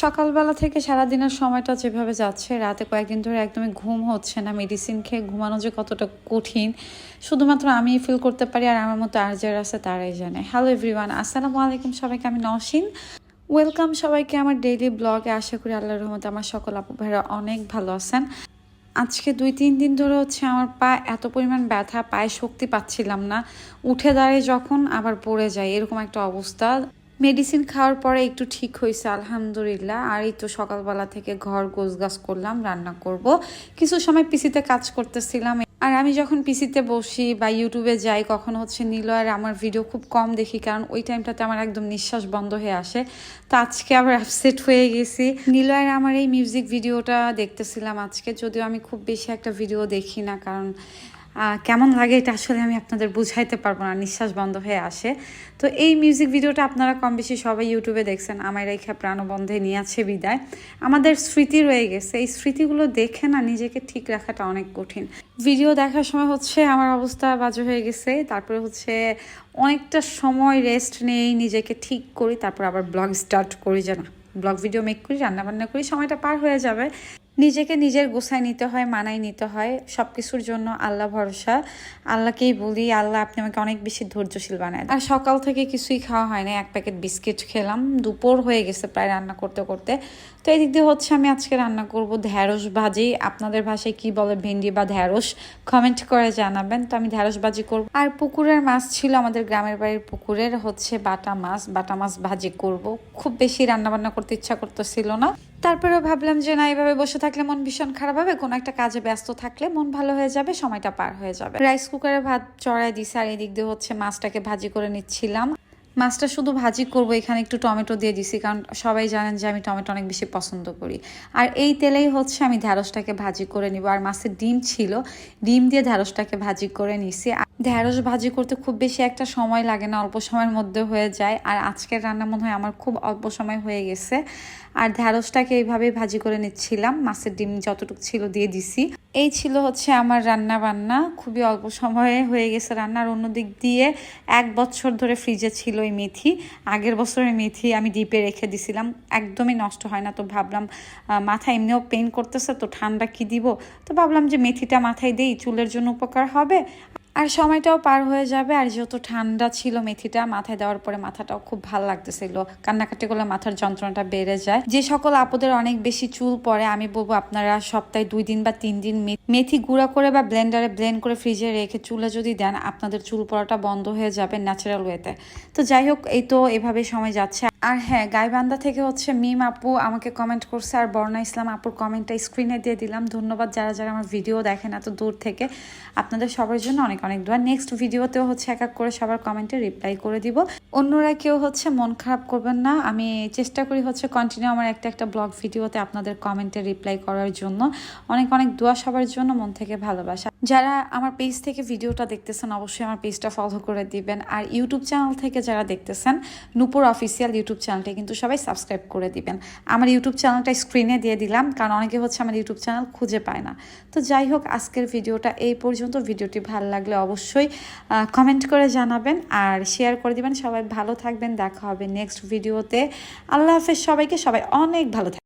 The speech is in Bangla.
সকালবেলা থেকে সারাদিনের সময়টা যেভাবে যাচ্ছে, রাতে কয়েকদিন ধরে একদমই ঘুম হচ্ছে না মেডিসিন খেয়ে ঘুমানো যে কতটা কঠিন, শুধুমাত্র আমি ফিল করতে পারি আর আমার মতো আর যারা আছে তারাই জানে। হ্যালো এভরিওয়ান আসসালামু আলাইকুম সবাইকে, আমি নওশিন। ওয়েলকাম সবাইকে আমার ডেইলি ব্লগে আশা করি আল্লাহর রহমতে আমার সকল আপু ভাইরা অনেক ভালো আছেন। আজকে দুই তিন দিন ধরে হচ্ছে আমার পা এত পরিমাণ ব্যথা, পায়ে শক্তি পাচ্ছিলাম না। উঠে দাঁড়িয়ে যখন আবার পড়ে যায় এরকম একটা অবস্থা। মেডিসিন খাওয়ার পরে একটু ঠিক হয়েছে, আলহামদুলিল্লাহ। আর এই তো সকালবেলা থেকে ঘর গোছগাছ করলাম, রান্না করব। কিছু সময় পিসিতে কাজ করতেছিলাম। আর আমি যখন পিসিতে বসি বা ইউটিউবে যাই, কখন হচ্ছে নিলয়ের আমার ভিডিও খুব কম দেখি, কারণ ওই টাইমটাতে আমার একদম নিঃশ্বাস বন্ধ হয়ে আসে। তো আজকে আবার আপসেট হয়ে গেছি। নিলয়ের আমার এই মিউজিক ভিডিওটা দেখতেছিলাম আজকে, যদিও আমি খুব বেশি একটা ভিডিও দেখি না, কারণ কেমন লাগে এটা আসলে আমি আপনাদের বুঝাইতে পারব না, নিঃশ্বাস বন্ধ হয়ে আসে। তো এই মিউজিক ভিডিওটা আপনারা কম বেশি সবাই ইউটিউবে দেখছেন আমার রেখা প্রাণবন্ধে নিয়ে আছে বিদায়। আমাদের স্মৃতি রয়ে গেছে, এই স্মৃতিগুলো দেখে না নিজেকে ঠিক রাখাটা অনেক কঠিন। ভিডিও দেখার সময় হচ্ছে আমার অবস্থা বাজে হয়ে গেছে, তারপরে হচ্ছে অনেকটা সময় রেস্ট নেই, নিজেকে ঠিক করি, তারপর আবার ব্লগ স্টার্ট করি যে না ব্লগ ভিডিও মেক করি, রান্নাবান্না করি, সময়টা পার হয়ে যাবে। নিজেকে নিজের গোছায় নিতে হয়, মানায় নিতে হয়। সব কিছুর জন্য আল্লাহ ভরসা। আল্লাহকেই বলি, আল্লাহ আপনি আমাকে অনেক বেশি ধৈর্যশীল বানায় আর সকাল থেকে কিছুই খাওয়া হয় না। এক প্যাকেট বিস্কিট খেলাম। দুপুর হয়ে গেছে প্রায় রান্না করতে করতে। তো এই দিক দিয়ে হচ্ছে আমি আজকে রান্না করব ঢ্যাঁড়স ভাজি। আপনাদের ভাষায় কি বলে, ভেন্ডি বা ঢ্যাঁড়স কমেন্ট করে জানাবেন। তো আমি ঢ্যাঁড়স ভাজি করব। আর পুকুরের মাছ ছিল আমাদের গ্রামের বাড়ির পুকুরের হচ্ছে বাটা মাছ। বাটা মাছ ভাজি করব। খুব বেশি রান্না বান্না করতে ইচ্ছা করতেছিল না। তারপরে ভাবলাম যে না এইভাবে বসে থাকলে মন ভীষণ খারাপ হবে। কোনো একটা কাজে ব্যস্ত থাকলে মন ভালো হয়ে যাবে, সময়টা পার হয়ে যাবে। রাইস কুকারে ভাত চড়াই দিছি আর এদিক দিয়ে হচ্ছে মাছটাকে ভাজি করে নিচ্ছিলাম। মাছটা শুধু ভাজি করব, এখানে একটু টমেটো দিয়ে দিছি, কারণ সবাই জানেন যে আমি টমেটো অনেক বেশি পছন্দ করি। আর এই তেলেই হচ্ছে আমি ঢ্যাঁড়সটাকে ভাজি করে নিব। আর মাছের ডিম ছিল, ডিম দিয়ে ঢ্যাঁড়সটাকে ভাজি করে নিছি। আর ঢ্যাঁড়স ভাজি করতে খুব বেশি একটা সময় লাগে না, অল্প সময়ের মধ্যে হয়ে যায়। আর আজকের রান্না মনে হয় আমার খুব অল্প সময় হয়ে গেছে। আর ঢ্যাঁড়সটাকে এইভাবেই ভাজি করে নিচ্ছিলাম, মাছের ডিম যতটুকু ছিল দিয়ে দিছি। এই ছিল হচ্ছে আমার রান্না বান্না, খুবই অল্প সময়ে হয়ে গেছে রান্নার অন্য দিক দিয়ে এক বছর ধরে ফ্রিজে ছিল এই মেথি, আগের বছরের মেথি আমি ডিপে রেখে দিছিলাম। একদমই নষ্ট হয় না, তো ভাবলাম মাথা এমনিও পেন করতেছে, তো ঠান্ডা কি দিব? তো ভাবলাম যে মেথিটা মাথায় দেই, চুলের জন্য উপকার হবে। আর সময়টাও পার হয়ে যাবে। আর যেহেতু ঠান্ডা ছিল মেথিটা, মাথায় দেওয়ার পরে মাথাটাও খুব ভালো লাগতেছিল। কান্নাকাটি করলে মাথার যন্ত্রণাটা বেড়ে যায়। যে সকল আপদের অনেক বেশি চুল পড়ে, আমি বলব আপনারা সপ্তাহে দুই দিন বা তিন দিন মেথি গুঁড়া করে বা ব্লেন্ডারে ব্লেন্ড করে ফ্রিজে রেখে চুলে যদি দেন, আপনাদের চুল পড়াটা বন্ধ হয়ে যাবে ন্যাচারাল ওয়েতে তো যাই হোক, এই তো এভাবে সময় যাচ্ছে। আর হ্যাঁ গাইবান্ধা থেকে হচ্ছে মিম আপু আমাকে কমেন্ট করছে আর বর্ণা ইসলাম আপুর কমেন্টটা স্ক্রিনে দিয়ে দিলাম। ধন্যবাদ যারা যারা আমার ভিডিও দেখেন এত দূর থেকে। আপনাদের সবার জন্য অনেক অনেক দোয়া। নেক্সট ভিডিওতেও হচ্ছে এক এক করে সবার কমেন্টে রিপ্লাই করে দিব। অন্যরা কেউ হচ্ছে মন খারাপ করবেন না। আমি চেষ্টা করি হচ্ছে কন্টিনিউ আমার একটা একটা ব্লগ ভিডিওতে আপনাদের কমেন্টে রিপ্লাই করার জন্য। অনেক অনেক দোয়া সবার জন্য। মন থেকে ভালোবাসা। যারা আমার পেজ থেকে ভিডিওটা দেখতেছেন, অবশ্যই আমার পেজটা ফলো করে দিবেন। আর ইউটিউব চ্যানেল থেকে যারা দেখতেছেন নূপুর অফিসিয়াল ইউটিউব চ্যানেলটা কিন্তু সবাই সাবস্ক্রাইব করে দিবেন। আমার ইউটিউব চ্যানেলটা স্ক্রিনে দিয়ে দিলাম, কারণ অনেকে হচ্ছে আমার ইউটিউব চ্যানেল খুঁজে পায় না। তো যাই হোক, আজকের ভিডিওটা এই পর্যন্ত। ভিডিওটি ভালো লাগলে অবশ্যই কমেন্ট করে জানাবেন আর শেয়ার করে দিবেন। সবাই ভালো থাকবেন, দেখা হবে নেক্সট ভিডিওতে আল্লাহ হাফেজ সবাইকে, সবাই অনেক ভালো থাকবেন